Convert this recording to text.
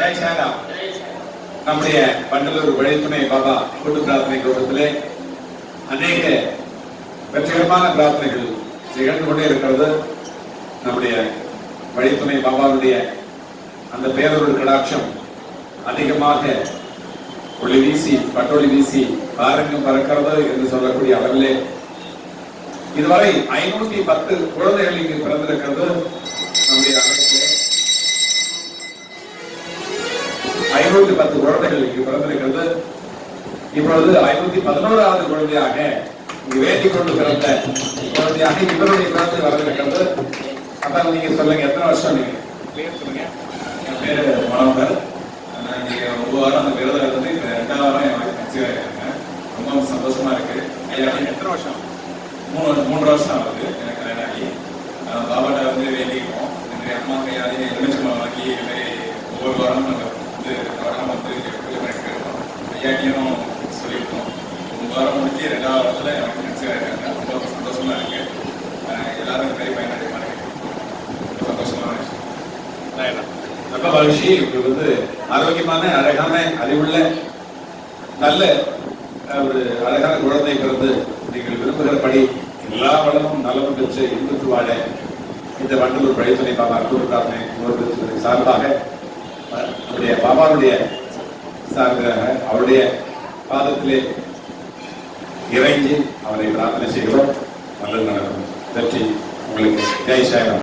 ஜெய் சாய்ராம் நம்முடைய வண்டலூர் வழித்துணை பாபா கூட்டு பிரார்த்தனை கூட்டத்திலே அநேக வெற்றிகரமான பிரார்த்தனைகள் நிகழ்ந்து கொண்டே இருக்கிறது. நம்முடைய வழித்துணை பாபாவுடைய அந்த பேரொரு கடாட்சம் அதிகமாக ஒளி வீசி பட்டொளி வீசி பாருங்கும் பறக்கிறது என்று சொல்லக்கூடிய அளவிலே இதுவரை ஐநூத்தி பத்து குழந்தைகள் இங்கு பிறந்திருக்கிறது. நம்முடைய ஐநூத்தி பத்து குழந்தைகள் இங்கு பிறந்திருக்கிறது. இப்பொழுது ஐநூத்தி பதினோராவது குழந்தையாக இங்கு வேண்டிக் கொண்டு பிறந்த குழந்தையாக இவருடைய குழந்தை வரவிருக்கிறது அப்ப நீங்க சொல்லுங்க எத்தனை வருஷம் நீங்க? பேர் சொல்லுங்க. என் பேரு மனோகர் நான் இங்க ஒரு வாரம் அந்த விரதம் இருந்து இந்த ரெண்டாவது வாரம் எனக்கு கன்சீவ் ஆயிருக்காங்க ரொம்ப சந்தோஷமா இருக்கு. ஐயா எத்தனை வருஷம்? மூணு மூன்று வருஷம் ஆகுது. எனக்கு கல்யாணம் ஆகி அஹ் பாபாட்ட வந்து வேண்டிக்கிறோம் இந்த மாதிரி அம்மா கையாலே எலுமிச்சம்பழம் வாங்கி மாதிரி ஒவ்வொரு வாரமும் நாங்கள் வந்து வாரம் வந்து எப்படி பண்ணிட்டு ஐயாட்டியும் சொல்லியிருக்கோம். ஒரு வாரம் முடிஞ்சு ரெண்டாவது வாரத்தில் எனக்கு கன்சீவ் இருக்காங்க. ரொம்ப சந்தோஷமா இருக்கு. எல்லாரும் பெரிய மாதிரி சந்தோஷமான விஷயம் ரொம்ப மகிழ்ச்சி உங்களுக்கு வந்து ஆரோக்கியமான அழகான அறிவுள்ள நல்ல ஒரு அழகான குழந்தை பிறந்து நீங்கள் விரும்புகிறபடி எல்லா வளமும் நலமும் பெற்று இன்பத்து வாழ இந்த வண்டலூர் பழைய துணை பாபா அற்புத பிரார்த்தனை சார்பாக நம்முடைய பாபாவுடைய சார்பாக அவருடைய பாதத்திலே இறங்கி அவரை பிரார்த்தனை செய்கிறோம். நல்லது நடக்கும். வெற்றி உங்களுக்கு. ஜெய் சாய்ராம்.